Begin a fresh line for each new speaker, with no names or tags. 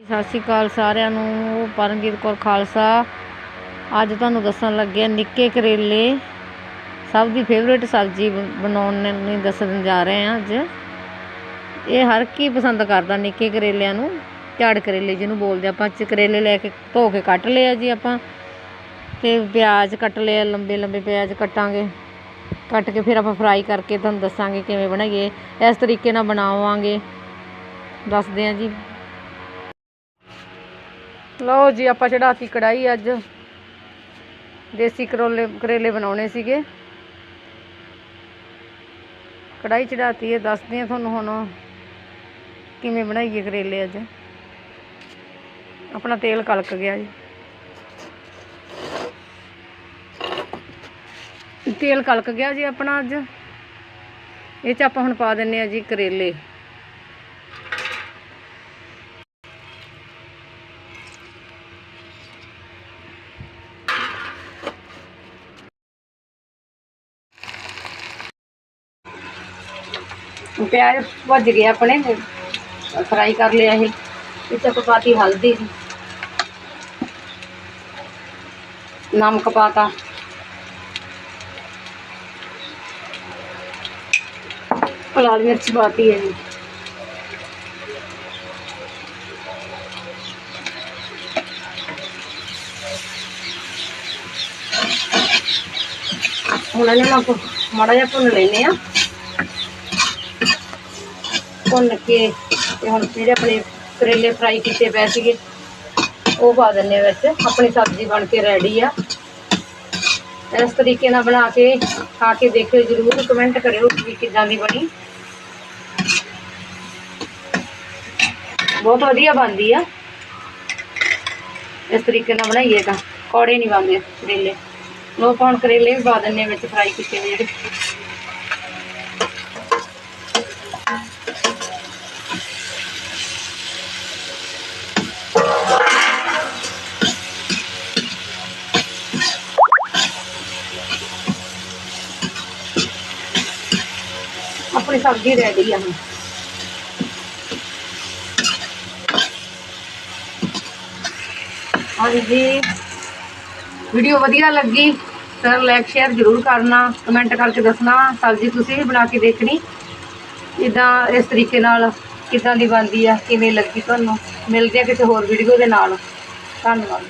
ਸਤਿ ਸ਼੍ਰੀ ਅਕਾਲ ਸਾਰਿਆਂ ਨੂੰ ਪਰਮਜੀਤ ਕੌਰ ਖਾਲਸਾ। ਅੱਜ ਤੁਹਾਨੂੰ ਦੱਸਣ ਲੱਗੇ ਨਿੱਕੇ ਕਰੇਲੇ, ਸਭ ਦੀ ਫੇਵਰੇਟ ਸਬਜ਼ੀ ਬ- ਬਣਾਉਣ ਨੂੰ ਦੱਸਣ ਜਾ ਰਹੇ ਹਾਂ ਅੱਜ। ਇਹ ਹਰ ਕੀ ਪਸੰਦ ਕਰਦਾ ਨਿੱਕੇ ਕਰੇਲਿਆਂ ਨੂੰ, ਝਾੜ ਕਰੇਲੇ ਜਿਹਨੂੰ ਬੋਲਦੇ ਆਪਾਂ ਚ ਕਰੇਲੇ ਲੈ ਕੇ ਧੋ ਕੇ ਕੱਟ ਲਿਆ ਜੀ ਆਪਾਂ, ਤੇ ਪਿਆਜ਼ ਕੱਟ ਲਿਆ ਲੰਬੇ ਲੰਬੇ ਪਿਆਜ਼ ਕੱਟਾਂਗੇ। ਕੱਟ ਕੇ ਫਿਰ ਆਪਾਂ ਫਰਾਈ ਕਰਕੇ ਤੁਹਾਨੂੰ ਦੱਸਾਂਗੇ ਕਿਵੇਂ ਬਣਾਈਏ। ਇਸ ਤਰੀਕੇ ਨਾਲ ਬਣਾਵਾਂਗੇ। ਦੱਸਦੇ ਹਾਂ ਜੀ ਲਓ ਜੀ, ਆਪਾਂ ਚੜਾਤੀ ਕੜਾਈ ਅੱਜ। ਦੇਸੀ ਕਰੋਲੇ, ਕਰੇਲੇ ਬਣਾਉਣੇ ਸੀਗੇ। ਕੜਾਈ ਚੜਾਤੀ ਹੈ, ਦੱਸਦੇ ਹਾਂ ਤੁਹਾਨੂੰ ਹੁਣ ਕਿਵੇਂ ਬਣਾਈਏ ਕਰੇਲੇ ਅੱਜ। ਆਪਣਾ ਤੇਲ ਕਲਕ ਗਿਆ ਜੀ। ਤੇਲ ਕਲਕ ਗਿਆ ਜੀ ਆਪਣਾ ਅੱਜ। ਇਹ ਚ ਆਪਾਂ ਹੁਣ ਪਾ ਦਿੰਨੇ ਆ ਜੀ ਕਰੇਲੇ। ਪਿਆਜ਼ ਭੁੱਜ ਗਏ ਆਪਣੇ ਫਰਾਈ ਕਰ ਲਿਆ ਇਹ ਵਿੱਚ ਆਪਾਂ ਪਾਤੀ ਹਲਦੀ ਨਮਕ ਪਾਤਾ ਲਾਲ ਮਿਰਚ ਪਾਤੀ ਹੈ ਜੀ ਹੁਣ ਇਹਨਾਂ ਨੂੰ ਆਪਾਂ ਮਾੜਾ ਜਿਹਾ ਭੁੰਨ ਕੇ ਤੇ ਹੁਣ ਜਿਹੜੇ ਆਪਣੇ ਕਰੇਲੇ ਫਰਾਈ ਕੀਤੇ ਪਏ ਸੀਗੇ, ਉਹ ਪਾ ਦਿੰਨੇ ਵਿੱਚ। ਆਪਣੀ ਸਬਜ਼ੀ ਬਣ ਕੇ ਰੈਡੀ ਆ। ਇਸ ਤਰੀਕੇ ਨਾਲ ਬਣਾ ਕੇ ਖਾ ਕੇ ਦੇਖਿਓ ਜਰੂਰ ਕਮੈਂਟ ਕਰਿਓ ਕਿ ਕਿਦਾਂ ਦੀ ਬਣੀ। ਬਹੁਤ ਵਧੀਆ ਬਣਦੀ ਆ। ਇਸ ਤਰੀਕੇ ਨਾਲ ਬਣਾਈਏ ਤਾਂ ਕੌੜੇ ਨਹੀਂ ਬਣਦੇ ਕਰੇਲੇ। ਲੋ ਹੁਣ ਕਰੇਲੇ ਵੀ ਪਾ ਦਿੰਨੇ ਵਿੱਚ ਫਰਾਈ ਕੀਤੇ ਹੋਏ ਜਿਹੜੇ। ਆਪਣੀ ਸਬਜ਼ੀ ਰੈਡੀ ਆ ਹੁਣ। ਹਾਂਜੀ। ਵੀਡੀਓ ਵਧੀਆ ਲੱਗੀ ਤਾਂ ਲਾਈਕ ਸ਼ੇਅਰ ਜ਼ਰੂਰ ਕਰਨਾ ਕਮੈਂਟ ਕਰਕੇ ਦੱਸਣਾ, ਸਬਜ਼ੀ ਤੁਸੀਂ ਵੀ ਬਣਾ ਕੇ ਦੇਖਣੀ। ਇਦਾਂ ਇਸ ਤਰੀਕੇ ਨਾਲ ਕਿਦਾਂ ਦੀ ਬਣਦੀ ਆ, ਕਿਵੇਂ ਲੱਗੀ ਤੁਹਾਨੂੰ? ਮਿਲਦੇ ਆ ਕਿਸੇ ਹੋਰ ਵੀਡੀਓ ਦੇ ਨਾਲ। ਧੰਨਵਾਦ।